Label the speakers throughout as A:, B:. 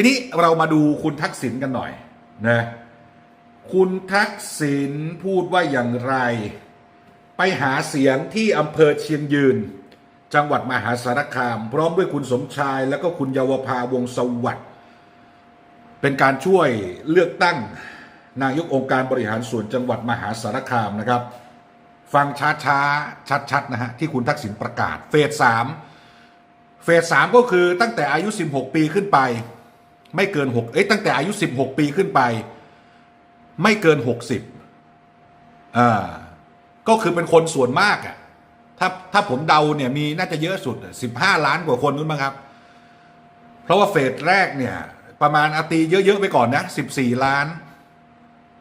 A: ทีนี้เรามาดูคุณทักษิณกันหน่อยนะคุณทักษิณพูดว่าอย่างไร ไปหาเสียงที่อำเภอเชียงยืน จังหวัดมหาสารคาม พร้อมด้วยคุณสมชาย แล้วก็คุณเยาวภาวงสวัสดิ์เป็นการช่วยเลือกตั้งนายกองค์การบริหารส่วนจังหวัดมหาสารคามนะครับ ฟังช้าๆ ชัดๆนะฮะที่คุณทักษิณประกาศเฟสสามเฟสสามก็คือตั้งแต่อายุ 16 ปีขึ้นไป ไม่เกิน6เอ้ยตั้งแต่อายุ16ปีขึ้นไป ไม่เกิน60อ่าก็คือเป็นคนส่วนมากอะ่ะถ้าถ้าผมเดาเนี่ยมีน่าจะเยอะสุดอะ15ล้านกว่าคนนู้นมั้งครับ เพราะว่าเฟสแรกเนี่ย ประมาณอาตีเยอะๆไปก่อนนะ14ล้าน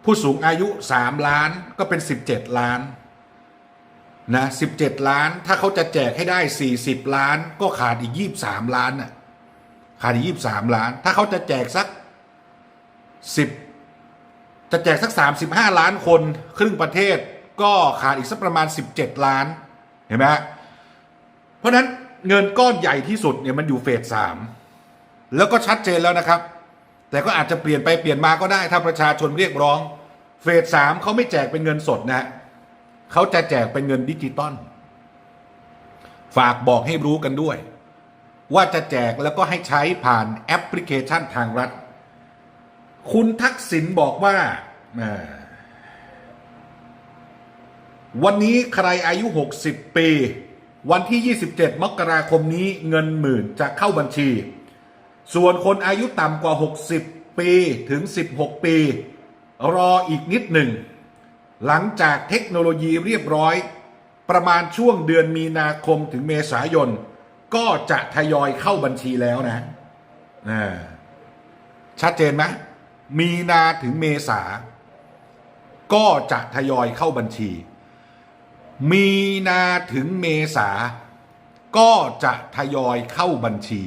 A: ผู้สูงอายุ3ล้านก็เป็น17ล้านนะ17ล้าน ถ้าเขาจะแจกให้ได้40ล้าน ก็ขาดอีก23ล้านน่ะ ขาดอีก23ล้าน ถ้าเขาจะแจกสัก10จะแจกสัก35ล้านคนครึ่งประเทศ ก็ขาดอีกสักประมาณ17ล้านเห็นไหมเพราะนั้นเงินก้อนใหญ่ที่สุดเนี่ยมันอยู่เฟสสามแล้วก็ชัดเจนแล้วนะครับ แต่ก็อาจจะเปลี่ยนไปเปลี่ยนมาก็ได้ถ้าประชาชนเรียกร้อง เฟสสามเขาไม่แจกเป็นเงินสดนะฮะเขาจะแจกเป็นเงินดิจิตอลฝากบอกให้รู้กันด้วย ว่าจะแจกแล้วก็ให้ใช้ผ่านแอปพลิเคชันทางรัฐ คุณทักษิณบอกว่า วันนี้ใครอายุ 60 ปี วันที่ 27 มกราคมนี้เงินหมื่นจะเข้าบัญชี ส่วนคนอายุต่ำกว่า 60 ปีถึง 16 ปี รออีกนิดหนึ่ง หลังจากเทคโนโลยีเรียบร้อย ประมาณช่วงเดือนมีนาคมถึงเมษายน ก็จะทยอยเข้าบัญชีแล้วนะอ่าชัดเจนไหมมีนาถึงเมษา ก็จะทยอยเข้าบัญชี มีนาถึงเมษา ก็จะทยอยเข้าบัญชี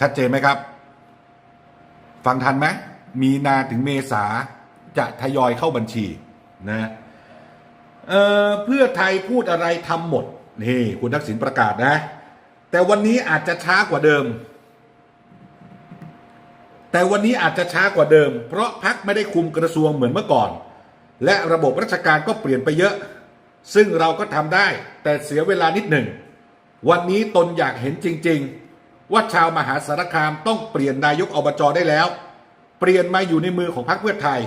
A: ชัดเจนไหมครับ ฟังทันไหมมีนาถึงเมษาจะทยอยเข้าบัญชีนะเเพื่อไทยพูดอะไรทำหมด นี่ คุณทักษิณประกาศนะ แต่วันนี้อาจจะช้ากว่าเดิม แต่วันนี้อาจจะช้ากว่าเดิม เพราะพักไม่ได้คุมกระทรวงเหมือนเมื่อก่อน และระบบราชการก็เปลี่ยนไปเยอะ ซึ่งเราก็ทำได้ แต่เสียเวลานิดหนึ่ง วันนี้ตนอยากเห็นจริง ๆ ว่าชาวมหาสารคามต้องเปลี่ยนนายกอบจได้แล้ว เปลี่ยนมาอยู่ในมือของพรรคเพื่อไทย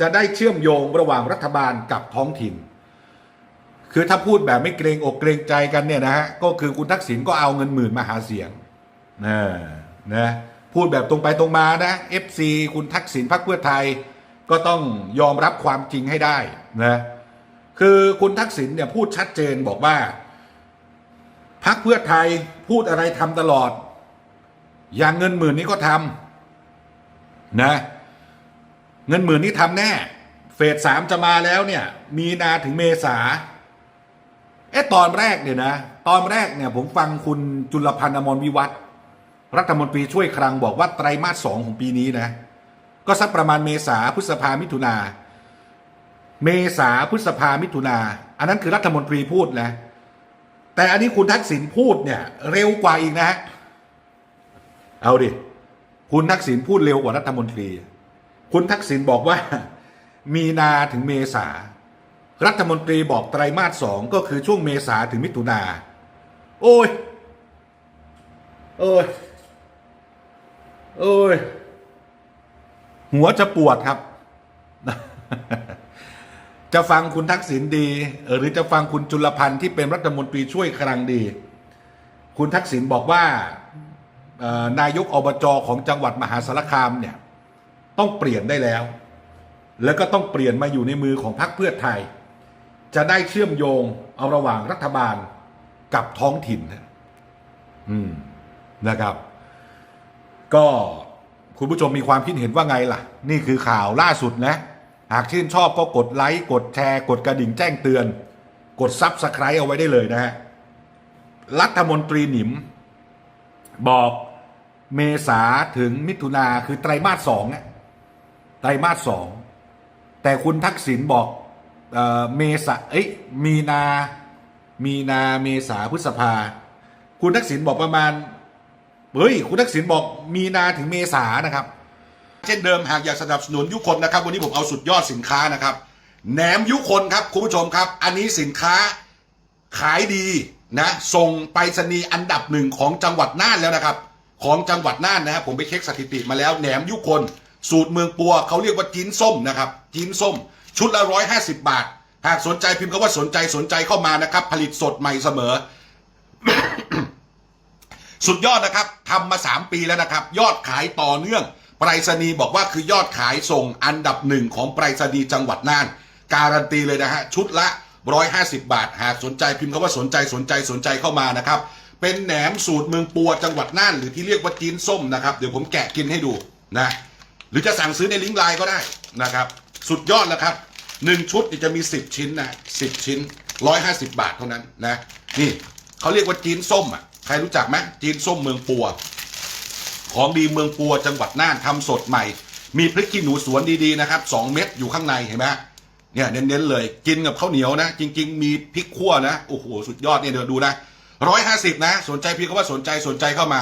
A: จะได้เชื่อมโยงระหว่างรัฐบาลกับท้องถิ่น คือถ้าพูดแบบไม่เกรงอกเกรงใจกันเนี่ยนะฮะก็คือคุณทักษิณก็เอาเงินหมื่นมาหาเสียงนะนะพูดแบบตรงไปตรงมานะ FC คุณทักษิณพรรคเพื่อไทยก็ต้องยอมรับความจริงให้ได้นะคือคุณทักษิณเนี่ยพูดชัดเจนบอกว่าพรรคเพื่อไทยพูดอะไรทำตลอด อย่างเงินหมื่นนี้ก็ทำนะเงินหมื่นนี้ทำแน่ เฟสสามจะมาแล้วเนี่ย มีนาถึงเมษา เอ๊ะตอนแรกเนี่ยนะ ตอนแรกเนี่ยผมฟังคุณจุลพันธ์อมรวิวัฒน์รัฐมนตรีช่วยคลังบอกว่าไตรมาสสองของปีนี้นะ ก็สักประมาณเมษาพฤษภามิถุนาเมษาพฤษภามิถุนาอันนั้นคือรัฐมนตรีพูดนะ แต่อันนี้คุณทักษิณพูดเนี่ย เร็วกว่าอีกนะฮะเอาดิ คุณทักษิณพูดเร็วกว่ารัฐมนตรี คุณทักษิณบอกว่า มีนาถึงเมษา รัฐมนตรีบอกไตรมาสสองก็คือช่วงเมษาถึงมิถุนา โอ้ย โอ้ย โอ้ย หัวจะปวดครับ จะฟังคุณทักษิณดี หรือจะฟังคุณจุลพันธ์ที่เป็นรัฐมนตรีช่วยคลังดี คุณทักษิณบอกว่านายกอบจของจังหวัดมหาสารคามเนี่ย ต้องเปลี่ยนได้แล้ว แล้วก็ต้องเปลี่ยนมาอยู่ในมือของพรรคเพื่อไทย จะได้เชื่อมโยงเอาระหว่างรัฐบาลกับท้องถิ่นนะอืมนะครับ ก็คุณผู้ชมมีความคิดเห็นว่าไงล่ะ นี่คือข่าวล่าสุดนะ หากชื่นชอบก็กดไลค์กดแชร์กดกระดิ่งแจ้งเตือน กดซับสไครต์เอาไว้ได้เลยนะฮะรัฐมนตรีหนิม บอกเมษาถึงมิถุนาคือไตรมาสสองอะไตรมาสสองแต่คุณทักษิณบอก เออเมษาเอ้ยมีนา มีนาเมษาพฤษภา คุณทักษิณบอกประมาณเฮ้ยคุณทักษิณบอกมีนาถึงเมษานะครับ เช่นเดิมหากอยากสนับสนุนยุคนนะครับ วันนี้ผมเอาสุดยอดสินค้านะครับแหนมยุคนครับคุณผู้ชมครับ อันนี้สินค้าขายดีนะส่งไปรษณีย์อันดับหนึ่งของจังหวัดน่านแล้วนะครับ ของจังหวัดน่านนะครับผมไปเช็คสถิติมาแล้วแหนมยุคน สูตรเมืองปัวเขาเรียกว่าจีนส้มนะครับจีนส้ม ชุดละร้อยห้าสิบบาท หากสนใจพิมพ์คำว่าสนใจสนใจเข้ามานะครับ ผลิตสดใหม่เสมอ สุดยอดนะครับทำมา 3 ปีแล้วนะครับ ยอดขายต่อเนื่องไปรษณีย์บอกว่าคือยอดขายส่งอันดับหนึ่งของไปรษณีย์จังหวัดน่าน การันตีเลยนะฮะชุดละ 150 บาท หากสนใจพิมพ์คำว่าสนใจสนใจสนใจเข้ามานะครับ เป็นแหนมสูตรเมืองปัวจังหวัดน่าน หรือที่เรียกว่าจีนส้มนะครับ เดี๋ยวผมแกะกินให้ดูนะหรือจะสั่งซื้อในลิงก์ไลน์ก็ได้นะครับ สุดยอดแล้วครับ หนึ่งชุดจะมี10ชิ้นนะ10ชิ้น150บาทเท่านั้นนะ นี่เขาเรียกว่าจีนส้มอะใครรู้จักไหมจีนส้มเมืองปัว ของดีเมืองปัวจังหวัดน่านทำสดใหม่ มีพริกขี้หนูสวนดีๆนะครับ2เม็ดอยู่ข้างในเห็นไหมเนี่ยเน้นๆเลยกินกับข้าวเหนียวนะ จริง ๆ มีพริกขั่วนะโอ้โหสุดยอดเนี่ยเดี๋ยวดูนะร้อยห้าสิบนะ สนใจพี่ก็ว่าสนใจสนใจเข้ามา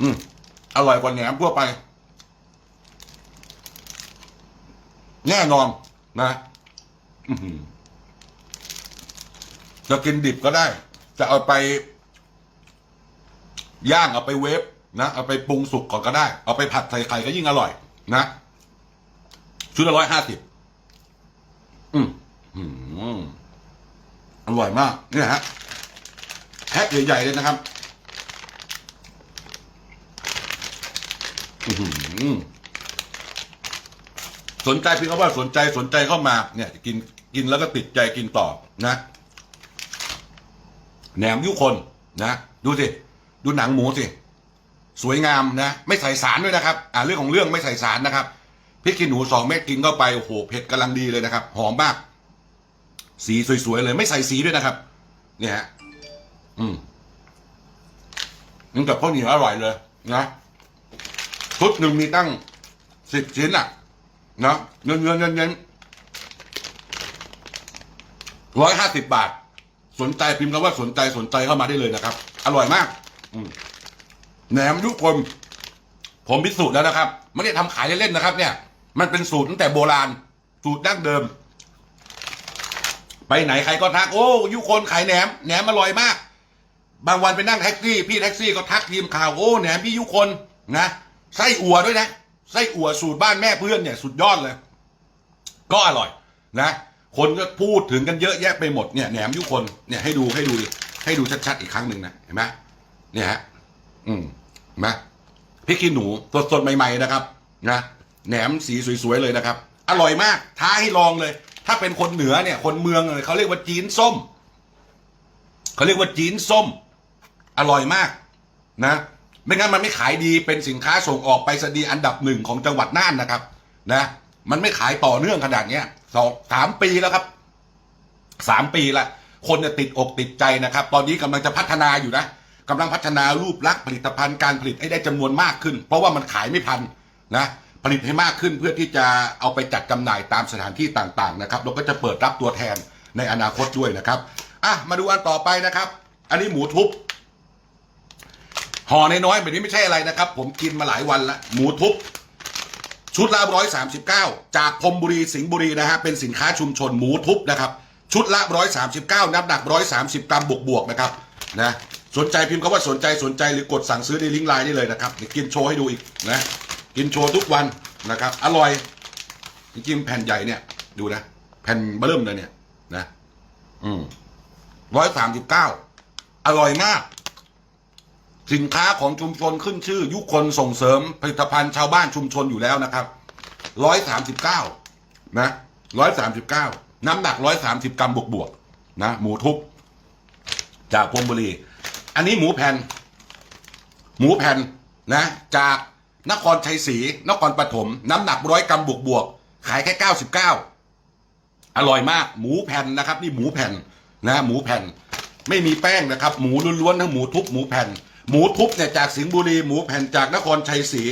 A: อืมอร่อยกว่าแหนมทั่วไป แน่นอนนะจะกินดิบก็ได้ จะเอาไป ย่างเอาไปเวฟนะเอาไปปรุงสุกก่อนก็ได้ เอาไปผัดใส่ไข่ก็ยิ่งอร่อย นะชุดละร้อยห้าสิบอืมอร่อยมากนี่ฮะแพ็คใหญ่ๆเลยนะครับ อือหือ สนใจเพียงว่าสนใจสนใจเข้ามาเนี่ยกินกินแล้วก็ติดใจกินต่อนะแหนมยุคนนะดูสิดูหนังหมูสิสวยงามนะ ไม่ใส่สารด้วยนะครับ อ่าเรื่องของเรื่องไม่ใส่สารนะครับพริกขี้หนูสองเม็ดกินเข้าไปโอ้โหเผ็ดกำลังดีเลยนะครับ หอมมาก สีสวยๆเลย ไม่ใส่สีด้วยนะครับ เนี่ยอืมนี่กับข้าวเหนียวอร่อยเลยนะชุดหนึ่งมีตั้งสิบชิ้นอะ นะเงินเงินเงินเงินร้อยห้าสิบบาท สนใจพิมพ์คำว่าสนใจสนใจเข้ามาได้เลยนะครับ อร่อยมาก อืแหนมยุคนผมพิสูจน์แล้วนะครับไม่ได้ทำขายเล่นๆนะครับ เนี่ย มันเป็นสูตรตั้งแต่โบราณ สูตรดั้งเดิม ไปไหนใครก็ทัก โอ้ยุคนขายแหนมแหนมอร่อยมาก บางวันไปนั่งแท็กซี่ พี่แท็กซี่ก็ทักทีมข่าวโอ้แหนมพี่ยุคนนะไส้อั่วด้วยนะ ไส้อั่วสูตรบ้านแม่เพื่อนเนี่ยสุดยอดเลย ก็อร่อยนะ คนก็พูดถึงกันเยอะแยะไปหมดเนี่ยแหนมยุคนเนี่ยให้ดูให้ดูดิให้ดูชัดๆอีกครั้งหนึ่งนะเห็นไหมเนี่ยฮะอืมเห็นไหมพริกขี้หนูสดๆใหม่ ๆนะครับนะแหนมสีสวยๆเลยนะครับ อร่อยมาก ท้าให้ลองเลย ถ้าเป็นคนเหนือเนี่ย คนเมืองเลยเขาเรียกว่าจีนส้มเขาเรียกว่าจีนส้ม อร่อยมากนะ ไม่งั้นมันไม่ขายดีเป็นสินค้าส่งออกไปสดีอันดับหนึ่งของจังหวัดน่านนะครับนะมันไม่ขายต่อเนื่องขนาดเนี้ยสองสามปีแล้วครับสามปีละคนเนี่ยติดอกติดใจนะครับ ตอนนี้กำลังจะพัฒนาอยู่นะกำลังพัฒนารูปลักษณ์ผลิตภัณฑ์การผลิตให้ได้จำนวนมากขึ้น เพราะว่ามันขายไม่พันนะผลิตให้มากขึ้นเพื่อที่จะเอาไปจัดจำหน่ายตามสถานที่ต่างๆนะครับแล้วก็จะเปิดรับตัวแทนในอนาคตด้วยนะครับอะมาดูอันต่อไปนะครับ อันนี้หมูทุบ ห่อน้อยๆแบบนี้ไม่ใช่อะไรนะครับ ผมกินมาหลายวันละหมูทุบชุดละร้อยสามสิบเก้าจากพรมบุรีสิงห์บุรีนะฮะเป็นสินค้าชุมชนหมูทุบนะครับชุดละร้อยสามสิบเก้าน้ำหนักร้อยสามสิบกรัมบวกๆนะครับนะสนใจพิมพ์คำว่าสนใจสนใจหรือกดสั่งซื้อในลิงก์ไลน์ได้เลยนะครับเดี๋ยวกินโชว์ให้ดูอีกนะกินโชว์ทุกวันนะครับอร่อยจริงๆแผ่นใหญ่เนี่ยดูนะ แผ่นเบิ่มเลยเนี่ยนะอืมร้อยสามสิบเก้าอร่อยมาก สินค้าของชุมชนขึ้นชื่อ ยุคนส่งเสริมผลิตภัณฑ์ชาวบ้านชุมชนอยู่แล้วนะครับร้อยสามสิบเก้านะร้อยสามสิบเก้าน้ำหนักร้อยสามสิบกรัมบวกบวกนะหมูทุบจากพรมบุรี อันนี้หมูแผ่น หมูแผ่นนะ จากนครชัยศรีนครปฐมน้ำหนักร้อยกรัมบวกบวกขายแค่เก้าสิบเก้าอร่อยมาก หมูแผ่นนะครับ นี่หมูแผ่นนะ หมูแผ่น ไม่มีแป้งนะครับ หมูล้วนๆทั้งหมูทุบหมูแผ่น หมูทุบเนี่ยจากสิงห์บุรีหมูแผ่นจากนครชัยศรี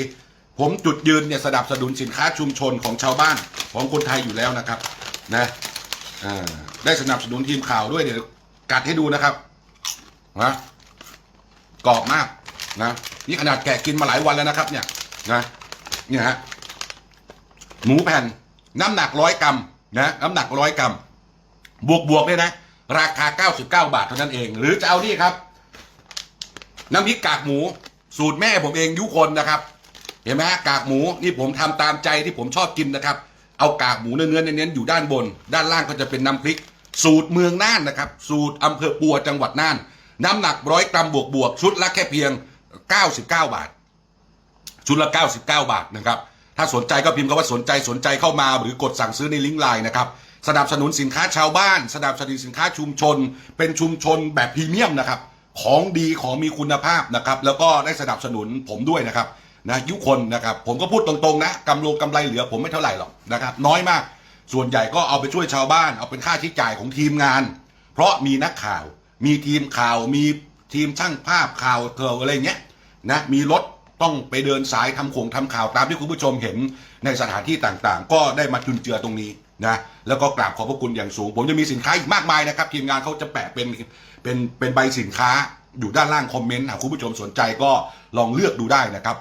A: ผมจุดยืนเนี่ยสนับสนุนสินค้าชุมชนของชาวบ้านของคนไทยอยู่แล้วนะครับนะได้สนับสนุนทีมข่าวด้วยเดี๋ยวกัดให้ดูนะครับนะ
B: กรอบมากนะนี่ขนาดแกะกินมาหลายวันแล้วนะครับ เนี่ยนะเนี่ยฮะหมูแผ่นน้ำหนักร้อยกรัมนะน้ำหนักร้อยกรัมบวกบวกเนี่ยนะ ราคา 99 บาทเท่านั้นเอง หรือจะเอานี่ครับ น้ำพริกกากหมู สูตรแม่ผมเองยุคนนะครับ เห็นไหมฮะกากหมูนี่ผมทำตามใจที่ผมชอบกินนะครับ เอากากหมูเนื้อเน้นๆอยู่ด้านบน ด้านล่างก็จะเป็นน้ำพริก สูตรเมืองน่านนะครับ สูตรอำเภอปัวจังหวัดน่าน น้ำหนักร้อยกรัมบวกบวกชุดละแค่เพียง 99 บาท ชุดละ 99 บาทนะครับถ้าสนใจก็พิมพ์คำว่าสนใจสนใจเข้ามาหรือกดสั่งซื้อในลิงก์ไลน์นะครับสนับสนุนสินค้าชาวบ้าน สนับสนุนสินค้าชุมชน เป็นชุมชนแบบพรีเมียมนะครับ ของดีของมีคุณภาพนะครับ แล้วก็ได้สนับสนุนผมด้วยนะครับนะยุคนนะครับ ผมก็พูดตรงๆนะกำลงกำไรเหลือผมไม่เท่าไหร่หรอกนะครับ น้อยมาก ส่วนใหญ่ก็เอาไปช่วยชาวบ้าน เอาเป็นค่าใช้จ่ายของทีมงาน เพราะมีนักข่าว มีทีมข่าว มีทีมช่างภาพข่าวเธออะไรเงี้ยนะมีรถต้องไปเดินสายทำโขงทำข่าวตามที่คุณผู้ชมเห็นในสถานที่ต่างๆ ก็ได้มาจุนเจือตรงนี้ นะแล้วก็กราบขอบพระคุณอย่างสูง ผมจะมีสินค้าอีกมากมายนะครับ ทีมงานเขาจะแปะเป็นเป็นเป็นใบสินค้าอยู่ด้านล่างคอมเมนต์หากคุณผู้ชมสนใจก็ลองเลือกดูได้นะครับ